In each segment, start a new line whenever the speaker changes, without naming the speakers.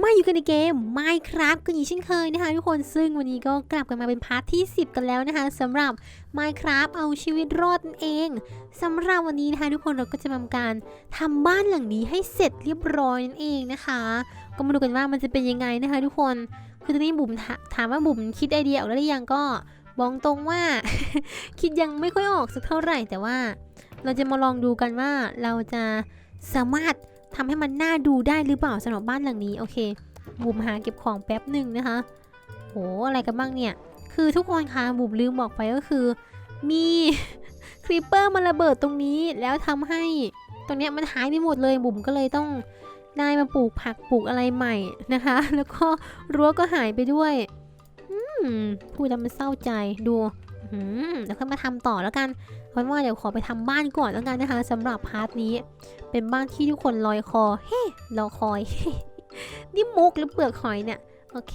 มาอยู่กันในเกม Minecraft กันอีกเช่นเคยนะคะทุกคนซึ่งวันนี้ก็กลับกันมาเป็นพาร์ทที่ 10 กันแล้วนะคะสำหรับ Minecraft เอาชีวิตรอดเองสำหรับวันนี้นะคะทุกคนเราก็จะทำการทำบ้านหลังนี้ให้เสร็จเรียบร้อยนั่นเองนะคะ ก็มาดูกันว่ามันจะเป็นยังไงนะคะทุกคนคือตอนนี้บุ๋มถาถามว่าบุ๋มคิดไอเดียออกแล้วหรือยังก็บอกตรงว่า คิดยังไม่ค่อยออกสักเท่าไหร่แต่ว่า เราจะมาลองดูกันว่าเราจะสามารถ ทำให้มันน่าดูได้หรือเปล่าสำหรับบ้านหลังนี้โอเคบุ๋มหาเก็บของแป๊บหนึ่งนะคะโหอะไรกันบ้างเนี่ย คือทุกคนคะบุ๋มลืมบอกไปก็คือ มีครีปเปอร์มาระเบิดตรงนี้แล้วทำให้ตรงเนี้ยมันหายไปหมดเลยบุ๋มก็เลยต้องได้มาปลูกผักปลูกอะไรใหม่นะคะ แล้วก็รั้วก็หายไปด้วยอืมพูดแล้วมันเศร้าใจดูอืมเดี๋ยวค่อยมาทำต่อแล้วกัน เพราะว่าเดี๋ยวขอไปทำบ้านก่อนแล้วกันนะคะสำหรับพาร์ทนี้ เป็นบ้านที่ทุกคนลอยคอ เฮ้รอคอย นี่มุกหรือเปลือกหอยเนี่ย โอเค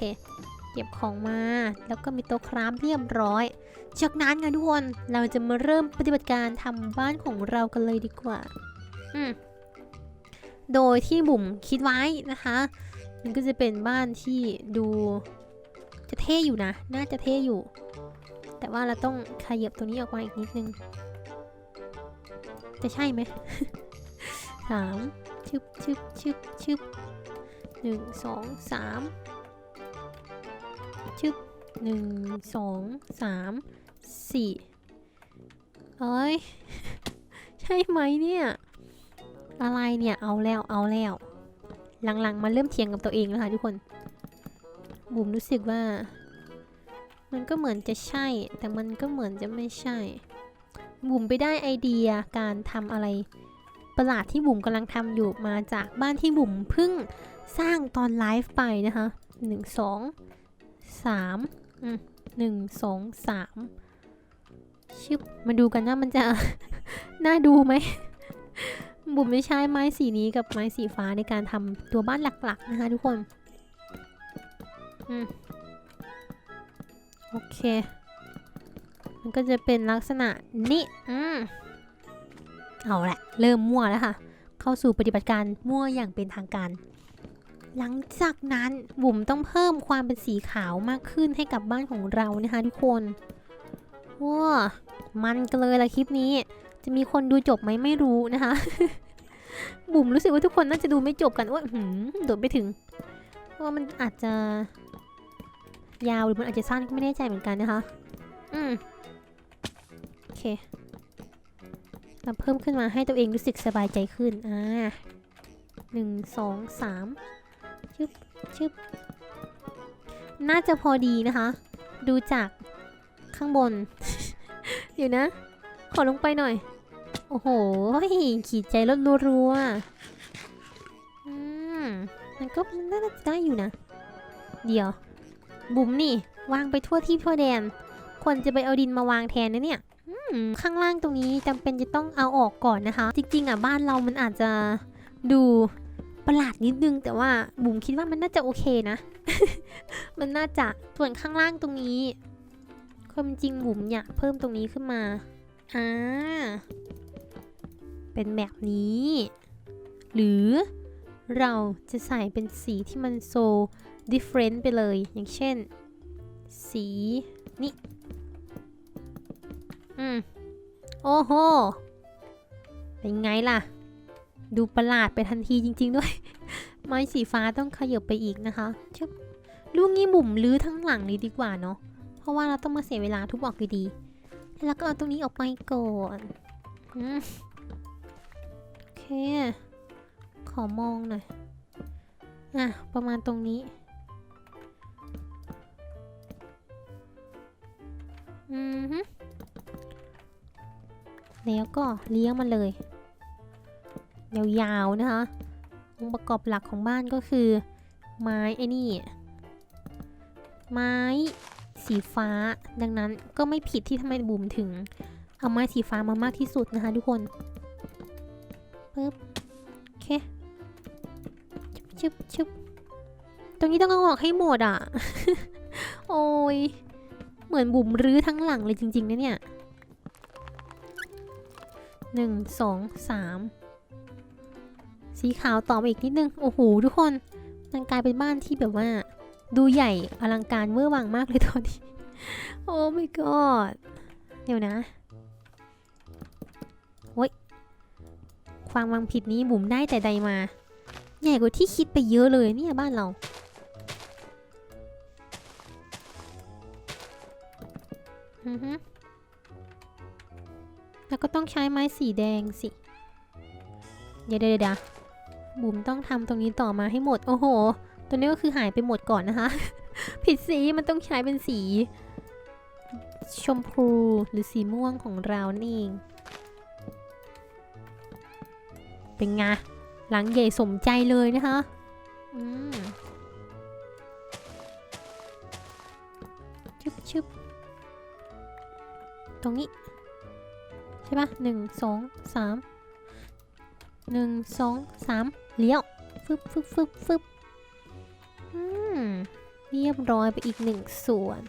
เก็บของมา แล้วก็มีโต๊ะครามเรียบร้อย จากนั้นค่ะทุกคน เราจะมาเริ่มปฏิบัติการทำบ้านของเรากันเลยดีกว่า อืมโดยที่บุ๋มคิดไว้นะคะ มันก็จะเป็นบ้านที่ดูจะเท่อยู่นะ น่าจะเท่อยู่ แต่ว่าเราต้องขยับตัวนี้ออกมาอีกนิดนึง จะใช่ไหมสามชึบชึบชึบชึบหนึ่งสองสามชึบหนึ่งสองสามสี่เอ้ย ใช่ไหมเนี่ย อะไรเนี่ย เอาแล้วเอาแล้ว หลังๆมันเริ่มเถียงกับตัวเองแล้วค่ะทุกคน บุ๋มรู้สึกว่า มันก็เหมือนจะใช่ แต่มันก็เหมือนจะไม่ใช่ บุ๋มไปได้ไอเดียการทำอะไร ประหลาดที่บุ๋มกำลังทำอยู่มาจากบ้านที่บุ๋มเพิ่งสร้างตอนไลฟ์ไปนะคะหนึ่งสองสามหนึ่งสองสามชิบมาดูกันว่ามันจะ น่าดูไหม บุ๋มไม่ใช้ไม้สีนี้กับไม้สีฟ้าในการทำตัวบ้านหลัก ๆ นะคะทุกคน อืม โอเค มันก็จะเป็นลักษณะนี้อืมเอาละเริ่มมั่วแล้วค่ะ เข้าสู่ปฏิบัติการมั่วอย่างเป็นทางการ หลังจากนั้นบุ๋มต้องเพิ่มความเป็นสีขาวมากขึ้นให้กับบ้านของเรานะคะทุกคนว้ามันกันเลยละคลิปนี้ จะมีคนดูจบไหมไม่รู้นะคะ บุ๋มรู้สึกว่าทุกคนน่าจะดูไม่จบกันว่าหืมโดดไปถึงเพราว่ามันอาจจะยาวหรือมันอาจจะสั้นก็ไม่แน่ใจเหมือนกันนะคะ อืม เค เราเพิ่มขึ้นมาให้ตัวเองรู้สึกสบายใจขึ้น อ่าหนึ่งสองสามชึบชึบน่าจะพอดีนะคะ ดูจากข้างบนเดี๋ยวนะ ขอลงไปหน่อย โอ้โห ขีดใจลดรัวๆอืมมันก็น่าจะได้อยู่นะ เดี๋ยว บุ๋มนี่ วางไปทั่วที่ทั่วแดนควรจะไปเอาดินมาวางแทนนะเนี่ย ข้างล่างตรงนี้จำเป็นจะต้องเอาออกก่อนนะคะ จริง ๆ อะบ้านเรามันอาจจะดูประหลาดนิดนึง แต่ว่าบุ๋มคิดว่ามันน่าจะโอเคนะ มันน่าจะส่วนข้างล่างตรงนี้ความจริงบุ๋มอยากเพิ่มตรงนี้ขึ้นมาอ่าเป็นแบบนี้ หรือเราจะใส่เป็นสีที่มันโซ different ไปเลย อย่างเช่น สีนี่ อืม โอ้โห เป็นไงล่ะ ดูประหลาดไปทันทีจริง ๆ ด้วย ไม้สีฟ้าต้องขยับไปอีกนะคะชึบลูกงี้บุ่มลื้อทั้งหลังนี้ดีกว่าเนาะ เพราะว่าเราต้องมาเสียเวลาทุบออกอยู่ดี แล้วก็เอาตรงนี้ออกไปก่อนอืมโอเค ขอมองหน่อย อะ ประมาณตรงนี้อือฮึ แล้วก็เลี้ยงมันเลย ยาวๆนะคะองค์ประกอบหลักของบ้านก็คือ ไม้ไอ้นี่ ไม้สีฟ้า ดังนั้นก็ไม่ผิดที่ทำไมบุ๋มถึง เอาไม้สีฟ้ามามากที่สุดนะคะทุกคนปึ๊บโอเคชึบชึบชึบตรงนี้ต้องเอาออกให้หมดอะ โอ้ย เหมือนบุ๋มรื้อทั้งหลังเลยจริงๆนะเนี่ย หนึ่งสองสามสีขาวต่อมาอีกนิดนึง โอ้โหทุกคน มันกลายเป็นบ้านที่แบบว่า ดูใหญ่อลังการเวอร์วังมากเลยตอนนี้ โอ้ my god เดี๋ยวนะโอ้ยความวางผิดนี้บุ๋มได้แต่ใดมา ใหญ่กว่าที่คิดไปเยอะเลยเนี่ยบ้านเราอือฮึ แล้วก็ต้องใช้ไม้สีแดงสิเดี๋ยวเดี๋ยวเดี๋ยวบุ๋มต้องทำตรงนี้ต่อมาให้หมด โอ้โห ตัวนี้ก็คือหายไปหมดก่อนนะคะ ผิดสีมันต้องใช้เป็นสี ชมพูหรือสีม่วงของเรานี่เอง เป็นไง หลังใหญ่สมใจเลยนะคะอืมชึบชึบตรงนี้ ใช่ปะหนึ่งสองสามหนึ่งสองสามเลี้ยวฟึบฟึบฟึบฟึบอืมเรียบร้อยไปอีกหนึ่งส่วน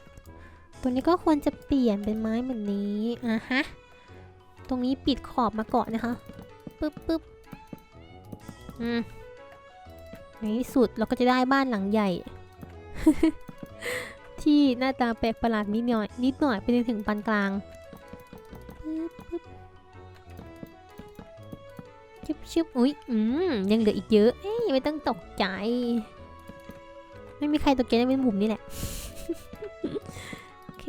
ตัวนี้ก็ควรจะเปลี่ยนเป็นไม้เหมือนนี้อะฮะตรงนี้ปิดขอบมาก่อนนะคะปึ๊บปึ๊บอืมในที่สุดเราก็จะได้บ้านหลังใหญ่ ที่หน้าตาแปลกประหลาดนิดหน่อย นิดหน่อยไปจนถึงปานกลางปึ๊บ ชึบชึบอุ้ยอืมยังเหลืออีกเยอะเอ้ยไม่ต้องตกใจ ไม่มีใครตกใจนเป็นบุ๋มนี่แหละ โอเค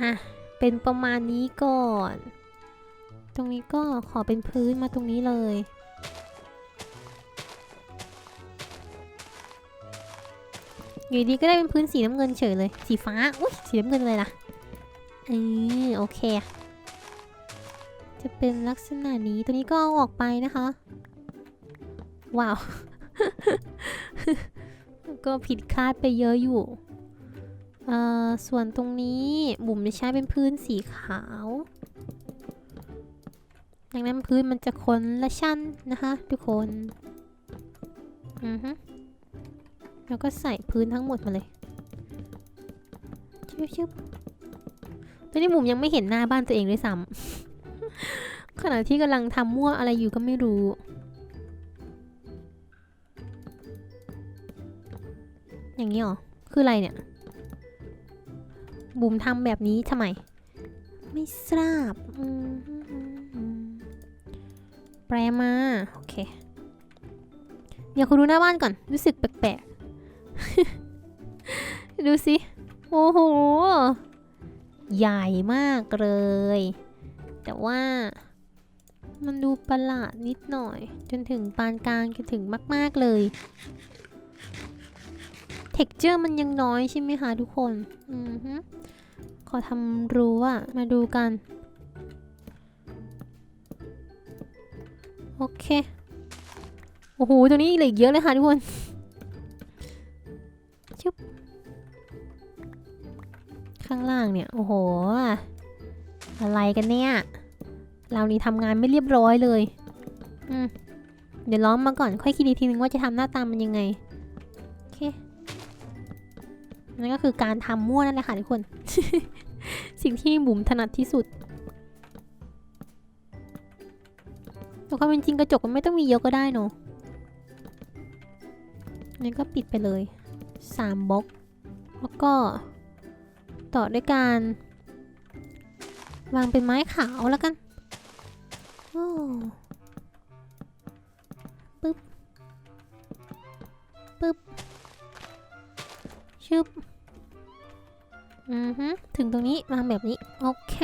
อะ เป็นประมาณนี้ก่อน ตรงนี้ก็ขอเป็นพื้นมาตรงนี้เลยอยู่ดีก็ได้เป็นพื้นสีน้ำเงินเฉยเลย สีฟ้า อุ้ยสีน้ำเงินเลยล่ะเออโอเค จะเป็นลักษณะนี้ตัวนี้ก็เอาออกไปนะคะ ว้าว ก็ผิดคาดไปเยอะอยู่เอ่อส่วนตรงนี้บุ๋มจะใช้เป็นพื้นสีขาว ดังนั้นพื้นมันจะคนละชั้นนะคะทุกคน อือฮึแล้วก็ใส่พื้นทั้งหมดมาเลยชึบชึบตอนนี้บุ๋มยังไม่เห็นหน้าบ้านตัวเองด้วยซ้ำ ขณะที่กำลังทำมั่วอะไรอยู่ก็ไม่รู้ อย่างนี้หรอ คืออะไรเนี่ย บุ๋มทำแบบนี้ทำไม ไม่ทราบ แปลมา โอเค เดี๋ยวคุณดูหน้าบ้านก่อน รู้สึกแปลกๆ ดูสิ โอ้โห ใหญ่มากเลยแต่ว่า มันดูประหลาดนิดหน่อย จนถึงปานกลางจนถึงมาก ๆ เลย เท็กเจอร์มันยังน้อยใช่ไหมคะทุกคน อือฮึขอทำรู้อะมาดูกัน โอเค โอ้โห ตัวนี้เหลือเยอะเลยค่ะทุกคนชุบข้างล่างเนี่ย โอ้โห อะไรกันเนี่ย เรานี่ทำงานไม่เรียบร้อยเลย อืม เดี๋ยวล้อมมาก่อนค่อยคิดอีกทีนึงว่าจะทำหน้าตามันยังไง โอเค นั่นก็คือการทำมั่วนั่นแหละค่ะทุกคน สิ่งที่บุ๋มถนัดที่สุดแต่ความเป็นจริงกระจกมันไม่ต้องมีเยอะก็ได้เนอะนี่ก็ปิดไปเลยสามบล็อก แล้วก็ต่อด้วยการ วางเป็นไม้ขาวแล้วกัน อ้ปึ๊บ ปึ๊บ ชึบ อือฮึถึงตรงนี้วางแบบนี้ โอเค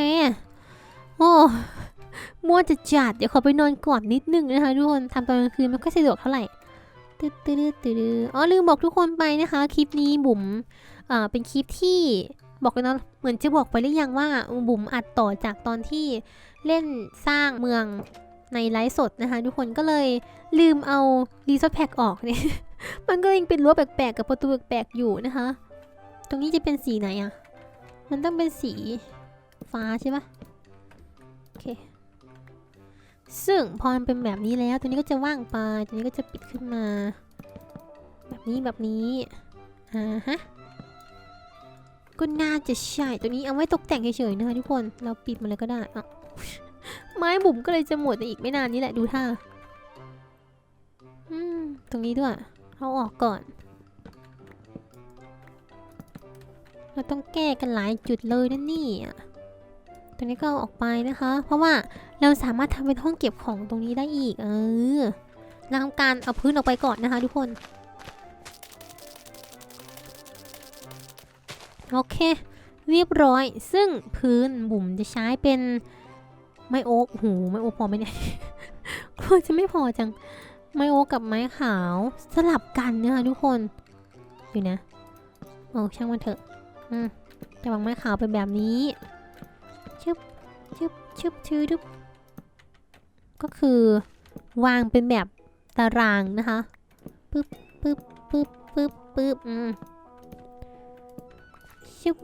โอ้มัวจะจัด เดี๋ยวขอไปนอนก่อนนิดนึงนะคะทุกคนทำตอนกลางคืนไม่ค่อยสะดวกเท่าไหร่ตึ๊ดตึ๊ดตึ๊ดตึ๊ดอ๋อลืมบอกทุกคนไปนะคะ คลิปนี้บุ๋มอ่าเป็นคลิปที่ บอกเลยนะเหมือนจะบอกไปหรือยังว่าบุ๋มอัดต่อจากตอนที่เล่นสร้างเมืองในไลฟ์สดนะคะ ทุกคนก็เลยลืมเอารีสอร์ทแพ็กออกเนี่ยมันก็ยังเป็นรั้วแปลกๆกับประตูแปลกๆอยู่นะคะ ตรงนี้จะเป็นสีไหนอะมันต้องเป็นสีฟ้าใช่ปะโอเค ซึ่งพอมันเป็นแบบนี้แล้ว ตัวนี้ก็จะว่างไปตัวนี้ก็จะปิดขึ้นมา แบบนี้แบบนี้ อ่าฮะ ก็น่าจะใช่ตัวนี้เอาไว้ตกแต่งเฉยๆนะคะทุกคน เราปิดมันเลยก็ได้อะไม้บุ๋มก็เลยจะหมดในอีกไม่นานนี้แหละดูท่า อืม ตรงนี้ด้วย เอาออกก่อน เราต้องแก้กันหลายจุดเลยนะนี่ยตรงนี้ก็เอาออกไปนะคะ เพราะว่าเราสามารถทำเป็นห้องเก็บของตรงนี้ได้อีก เออเราทำการเอาพื้นออกไปก่อนนะคะทุกคน โอเค เรียบร้อย ซึ่งพื้นบุ๋มจะใช้เป็นไม้โอ๊กโอ้โหไม้โอ๊กพอไหมเนี่ยกลัวจะไม่พอจัง ไม้โอ๊กกับไม้ขาวสลับกันนะคะทุกคน อยู่นะโอ้ช่างมันเถอะ อืมจะวางไม้ขาวเป็นแบบนี้ชึบชึบชึบชืดึบก็คือวางเป็นแบบตารางนะคะปึ๊บปึ๊บปึ๊บปึ๊บปึ๊บอืม ชึบ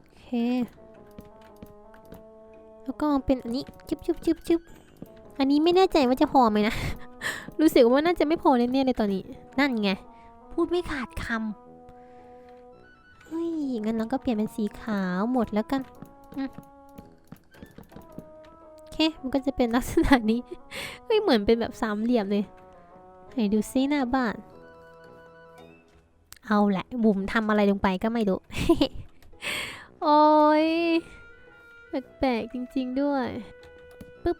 โอเค แล้วก็เป็นอันนี้ชึบชึบชึบชึบอันนี้ไม่แน่ใจว่าจะพอไหมนะ รู้สึกว่าน่าจะไม่พอแน่ๆเลยตอนนี้ นั่นไง พูดไม่ขาดคำเฮ้ย งั้นเราก็เปลี่ยนเป็นสีขาวหมดแล้วกันโอเค มันก็จะเป็นลักษณะนี้ เฮ้ย เหมือนเป็นแบบสามเหลี่ยมเลยไหนดูซิหน้าบ้าน เอาแหละบุ๋มทำอะไรลงไปก็ไม่รู้ โอ้ยแปลกๆจริง ๆด้วยปึ๊บ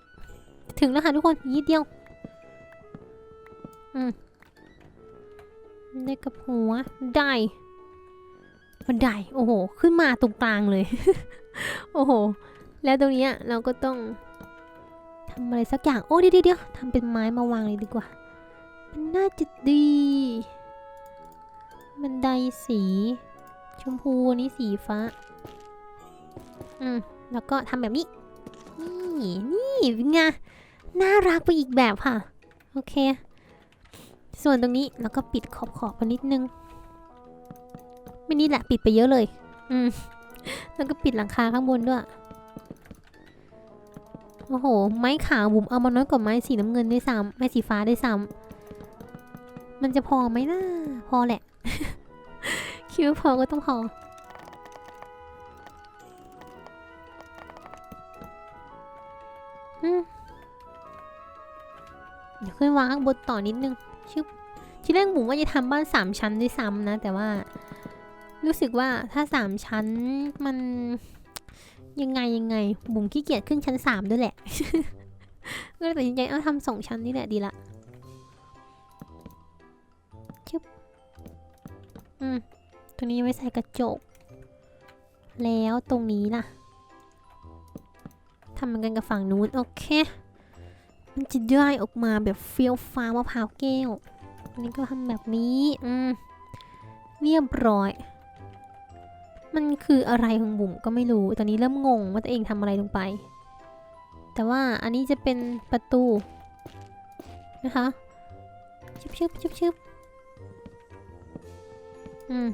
ถึงแล้วค่ะทุกคนยีดเดียว อืมได้กับหัวได้บันไดโอ้โห ขึ้นมาตรงกลางเลย โอ้โห แล้วตรงนี้เราก็ต้องทำอะไรสักอย่าง โอ้ดีเดี๋ยวเดี๋ยวทำเป็นไม้มาวางเลยดีกว่า มันน่าจะดี บันไดสี ชมพูนี้สีฟ้า อืม แล้วก็ทำแบบนี้ นี่ นี่เป็นไง น่ารักไปอีกแบบค่ะ โอเค ส่วนตรงนี้เราก็ปิดขอบขอบไปนิดนึง ไม่นี่แหละปิดไปเยอะเลย อืม แล้วก็ปิดหลังคาข้างบนด้วย โอ้โห ไม้ขาวบุ๋มเอามาน้อยกว่าไม้สีน้ำเงินด้วยซ้ำไม้สีฟ้าด้วยซ้ำมันจะพอไหมนะพอแหละ คิดว่าพอก็ต้องพออืมเดี๋ยวขึ้นวางข้างบนต่อนิดนึงชึบที่แรกบุ๋มว่าจะทำบ้านสามชั้นด้วยซ้ำนะ แต่ว่า รู้สึกว่าถ้าสามชั้นมันยังไงยังไง บุ๋มขี้เกียจขึ้นชั้นสามด้วยแหละ ก็เลยตัดสินใจเอาทำสองชั้นนี่แหละดีละชึบอืม ตรงนี้ไว้ใส่กระจก แล้วตรงนี้ล่ะทำเหมือนกันกับฝั่งนู้น โอเค มันจะได้ออกมาแบบเฟี้ยวฟ้ามะพร้าวแก้วอันนี้ก็ทำแบบนี้ อืม เรียบร้อย มันคืออะไรของบุ๋มก็ไม่รู้ ตอนนี้เริ่มงงว่าตัวเองทำอะไรลงไป แต่ว่าอันนี้จะเป็นประตู นะคะ ชึบชึบชึบชึบอืม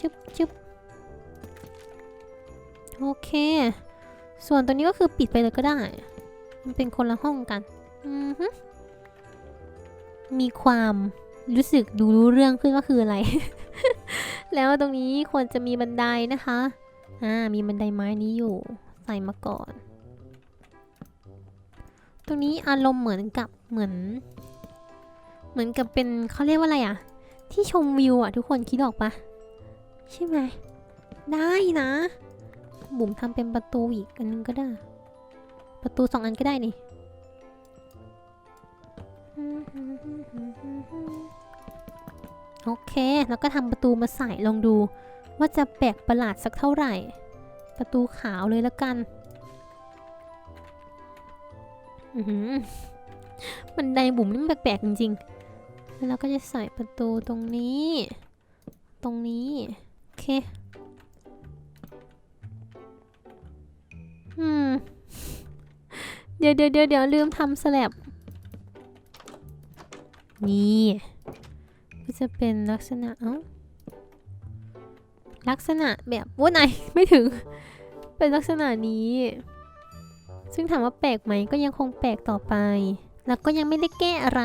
ชึบชึบโอเค ส่วนตัวนี้ก็คือปิดไปเลยก็ได้ มันเป็นคนละห้องกัน อือฮึมีความรู้สึกดูรู้เรื่องขึ้นว่าคืออะไร แล้วตรงนี้ควรจะมีบันไดนะคะ อ่า มีบันไดไม้นี้อยู่ ใส่มาก่อน ตรงนี้อารมณ์เหมือนกับเหมือน เหมือนกับเป็นเขาเรียกว่าอะไรอะที่ชมวิวอะทุกคนคิดออกปะ ใช่ไหม ได้นะ บุ๋มทำเป็นประตูอีกอันนึงก็ได้ ประตูสองอันก็ได้นี่โอเค แล้วก็ทำประตูมาใส่ลองดู ว่าจะแปลกประหลาดสักเท่าไหร่ ประตูขาวเลยละกันอือหือบันไดบุ๋มนี่มันแปลกๆจริงๆ แล้วเราก็จะใส่ประตูตรงนี้ ตรงนี้ เคอืม เดี๋ยวเดี๋ยวเดี๋ยวเดี๋ยวลืมทำสแลบนี่ก็จะเป็นลักษณะ เอ้า ลักษณะแบบว่าไหนไม่ถึง เป็นลักษณะนี้ ซึ่งถามว่าแปลกไหมก็ยังคงแปลกต่อไป แล้วก็ยังไม่ได้แก้อะไร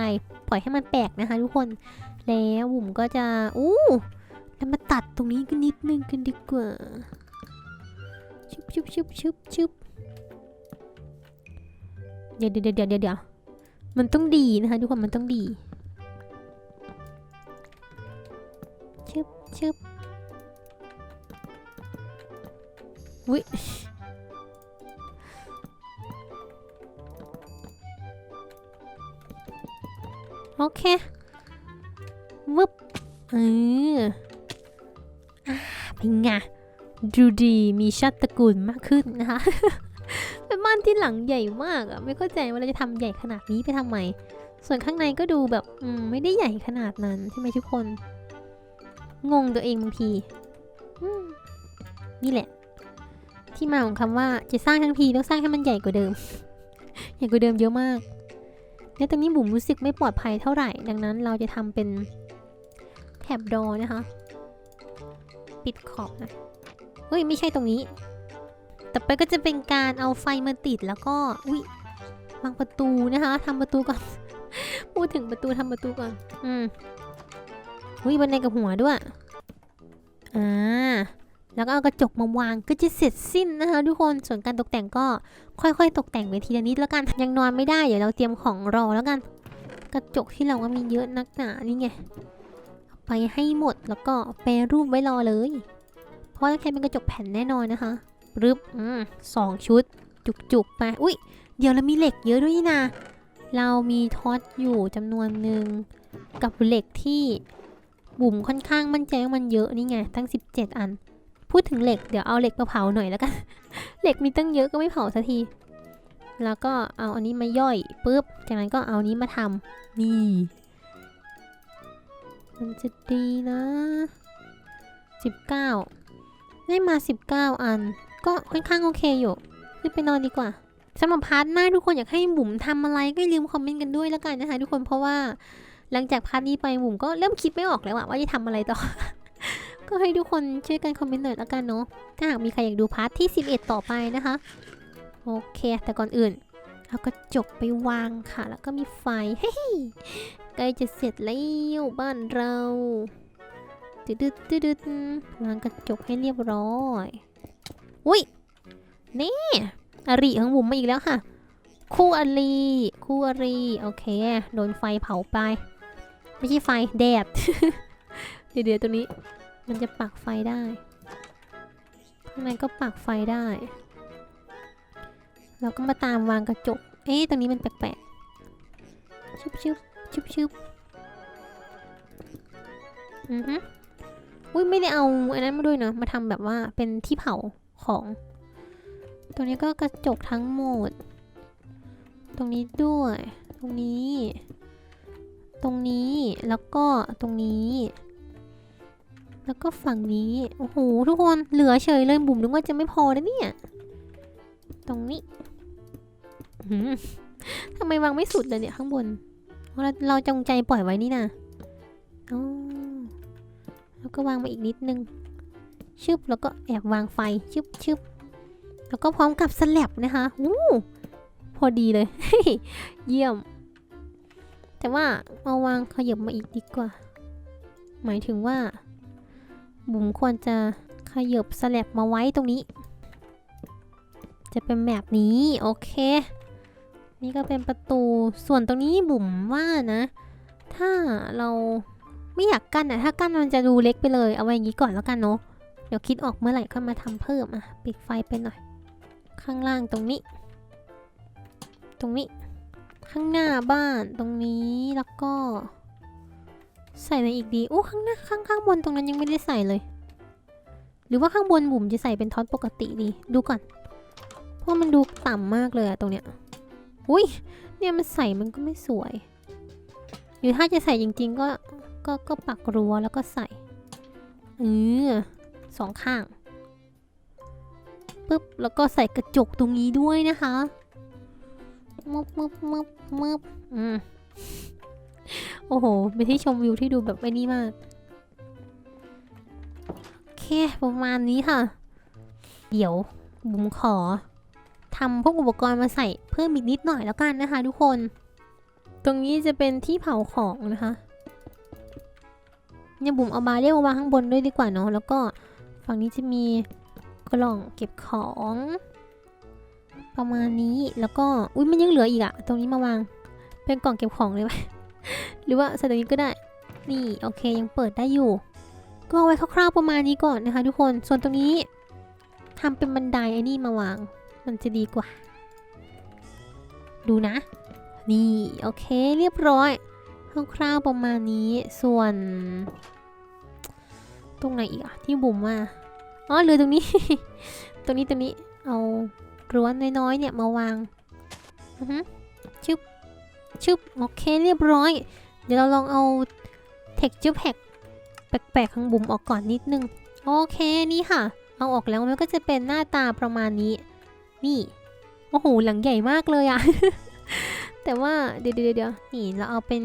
ปล่อยให้มันแปลกนะคะทุกคน แล้วบุ๋มก็จะ อู้ แล้วมาตัดตรงนี้กันนิดนึงกันดีกว่าชุบชุบชุบชุบชุบเดี๋ยวเดี๋ยวเดี๋ยวเดี๋ยวเดี๋ยวมันต้องดีนะคะทุกคนมันต้องดีชึบชึบวิโอเควึบเออ เป็นไงดูดีมีชาติตระกูลมากขึ้นนะคะเป็นบ้านที่หลังใหญ่มากอะไม่เข้าใจว่าเราจะทำใหญ่ขนาดนี้ไปทำไม ส่วนข้างในก็ดูแบบอืมไม่ได้ใหญ่ขนาดนั้นใช่ไหมทุกคน งงตัวเองบางทีนี่แหละ ที่มาของคำว่าจะสร้างทั้งทีต้องสร้างให้มันใหญ่กว่าเดิม ใหญ่กว่าเดิมเยอะมากแล้วตรงนี้บุ๋มรู้สึกไม่ปลอดภัยเท่าไหร่ ดังนั้นเราจะทำเป็นแถบดอนะคะ ปิดขอบนะเฮ้ยไม่ใช่ตรงนี้ ต่อไปก็จะเป็นการเอาไฟมาติดแล้วก็อุ้ยวางประตูนะคะทำประตูก่อน พูดถึงประตูทำประตูก่อน อืมอุ้ยบันไดกับหัวด้วย อ่า แล้วก็เอากระจกมาวางก็จะเสร็จสิ้นนะคะทุกคน ส่วนการตกแต่งก็ค่อยๆ ตกแต่งไปทีละนิดแล้วกัน ยังนอนไม่ได้ เดี๋ยวเราเตรียมของรอแล้วกัน กระจกที่เราว่ามีเยอะนักหนา นี่ไง ไปให้หมดแล้วก็แปรรูปไว้รอเลย เพราะว่าแค่เป็นกระจกแผ่นแน่นอนนะคะรึบอืมสองชุด จุกๆไปอุ้ยเดี๋ยวเรามีเหล็กเยอะด้วยนะ เรามีท็อตอยู่จำนวนหนึ่งกับเหล็กที่บุ๋มค่อนข้างมั่นใจว่ามันเยอะนี่ไง ตั้ง 17 อัน พูดถึงเหล็กเดี๋ยวเอาเหล็กมาเผาหน่อยแล้วกัน เหล็กมีตั้งเยอะก็ไม่เผาสักที แล้วก็เอาอันนี้มาย่อยปุ๊บจากนั้นก็เอาอันนี้มาทำนี่ มันจะดีนะ 19 ได้มา 19 อัน ก็ค่อนข้างโอเคอยู่ขึ้นไปนอนดีกว่าสำหรับพาร์ทหน้าทุกคนอยากให้บุ๋มทำอะไรก็อย่าลืมคอมเมนต์กันด้วยแล้วกันนะคะทุกคนเพราะว่าหลังจากพาร์ทนี้ไปบุ๋มก็เริ่มคิดไม่ออกแล้วว่าจะทำอะไรต่อ ก็ให้ทุกคนช่วยกันคอมเมนต์หน่อยแล้วกันเนาะถ้าหากมีใครอยากดูพาร์ทที่ 11 ต่อไปนะคะ โอเค แต่ก่อนอื่น เอากระจกไปวางค่ะ แล้วก็มีไฟเฮ้ยใกล้จะเสร็จแล้วบ้านเราตึ๊ดตึ๊ดตึ๊ดตึ๊ดวางกระจกให้เรียบร้อยอุ้ยนี่อริของบุ๋มมาอีกแล้วค่ะ คู่อริคู่อริโอเค โดนไฟเผาไป ไม่ใช่ไฟแดดเดี๋ยวเดี๋ยวตัวนี้ มันจะปักไฟได้ข้างในก็ปักไฟได้ เราก็มาตามวางกระจก เอ๊ะตรงนี้มันแปลกๆชุบชุบชุบชุบอือฮึอุ้ยไม่ได้เอาอันนั้นมาด้วยเนอะมาทำแบบว่าเป็นที่เผาของ ตรงนี้ก็กระจกทั้งหมด ตรงนี้ด้วย ตรงนี้ ตรงนี้แล้วก็ตรงนี้ แล้วก็ฝั่งนี้โอ้โหทุกคนเหลือเฉยเลยบุ๋มนึกว่าจะไม่พอนะเนี่ย ตรงนี้ ทำไมวางไม่สุดเลยเนี่ยข้างบนเพราะเราจงใจปล่อยไว้นี่นะอ๋อแล้วก็วางมาอีกนิดนึง ชึบ แล้วก็แอบวางไฟ ชึบชึบแล้วก็พร้อมกับสแลบนะคะอู้พอดีเลย เยี่ยม แต่ว่าเอาวางขยับมาอีกดีกว่า หมายถึงว่า บุ๋มควรจะขยับสแลบมาไว้ตรงนี้ จะเป็นแบบนี้ โอเค นี่ก็เป็นประตูส่วนตรงนี้บุ๋มว่านะ ถ้าเราไม่อยากกั้นอะถ้ากั้นมันจะดูเล็กไปเลยเอาไว้อย่างนี้ก่อนแล้วกันเนาะเดี๋ยวคิดออกเมื่อไหร่ก็มาทำเพิ่มอะปิดไฟไปหน่อย ข้างล่างตรงนี้ ตรงนี้ ข้างหน้าบ้านตรงนี้แล้วก็ ใส่อะไรอีกดีโอ้ข้างหน้าข้างข้างบนตรงนั้นยังไม่ได้ใส่เลย หรือว่าข้างบนบุ๋มจะใส่เป็นท็อตปกติดีดูก่อนเพราะมันดูต่ำมากเลยอะตรงเนี้ย อุ้ยเนี่ยมันใส่มันก็ไม่สวย หรือถ้าจะใส่จริง ๆ ก็ก็ก็ปักรั้วแล้วก็ใส่เออสองข้างปึ๊บแล้วก็ใส่กระจกตรงนี้ด้วยนะคะมึบมึบมึบมึบอืมโอ้โหเป็นที่ชมวิวที่ดูแบบไม่นี่มาก โอเค ประมาณนี้ค่ะ เดี๋ยวบุ๋มขอ ทำพวกอุปกรณ์มาใส่เพิ่มอีกนิดหน่อยแล้วกันนะคะ ทุกคน ตรงนี้จะเป็นที่เผาของนะคะเนี่ยบุ๋มเอาบาเรียกมาวางข้างบนด้วยดีกว่าเนาะแล้วก็ฝั่งนี้จะมีกล่องเก็บของ ประมาณนี้แล้วก็อุ้ยมันยังเหลืออีกอะตรงนี้มาวาง เป็นกล่องเก็บของเลยไหมหรือว่าใส่ตรงนี้ก็ได้ นี่โอเคยังเปิดได้อยู่ ก็เอาไว้คร่าวๆประมาณนี้ก่อนนะคะ ทุกคนส่วนตรงนี้ทำเป็นบันไดไอ้นี่มาวาง มันจะดีกว่า ดูนะ นี่ โอเคเรียบร้อยคร่าวๆประมาณนี้ส่วน ตรงไหนอีกอะที่บุ๋มมาอ๋อเหลือตรงนี้ ตรงนี้ตรงนี้เอารั้วน้อยๆเนี่ยมาวางอือฮึชึบชึบโอเคเรียบร้อย เดี๋ยวเราลองเอา texture pack แปลกๆข้างบุ๋มออกก่อนนิดนึง โอเคนี่ค่ะ เอาออกแล้วมันก็จะเป็นหน้าตาประมาณนี้ นี่ โอ้โห หลังใหญ่มากเลยอะ แต่ว่าเดี๋ยวเดี๋ยวเดี๋ยวนี่เราเอาเป็น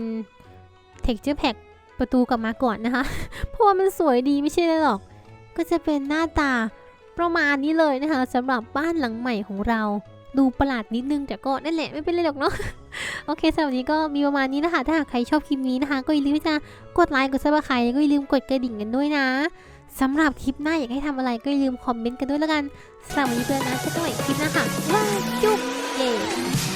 texture pack ประตูกลับมาก่อนนะคะ เพราะว่ามันสวยดีไม่ใช่เลยหรอก ก็จะเป็นหน้าตาประมาณนี้เลยนะคะสำหรับบ้านหลังใหม่ของเรา ดูประหลาดนิดนึงแต่ก็นั่นแหละไม่เป็นไรหรอกเนาะโอเคสำหรับวันนี้ก็มีประมาณนี้นะคะ ถ้าหากใครชอบคลิปนี้นะคะ ก็อย่าลืมที่จะกดไลค์กดซับสไครต์ก็อย่าลืมกดกระดิ่งกันด้วยนะ สำหรับคลิปหน้าอยากให้ทำอะไรก็อย่าลืมคอมเมนต์กันด้วยแล้วกันสำหรับวันนี้เพื่อนนะเจอกันใหม่คลิปหน้าค่ะว้ายจุ๊บเย้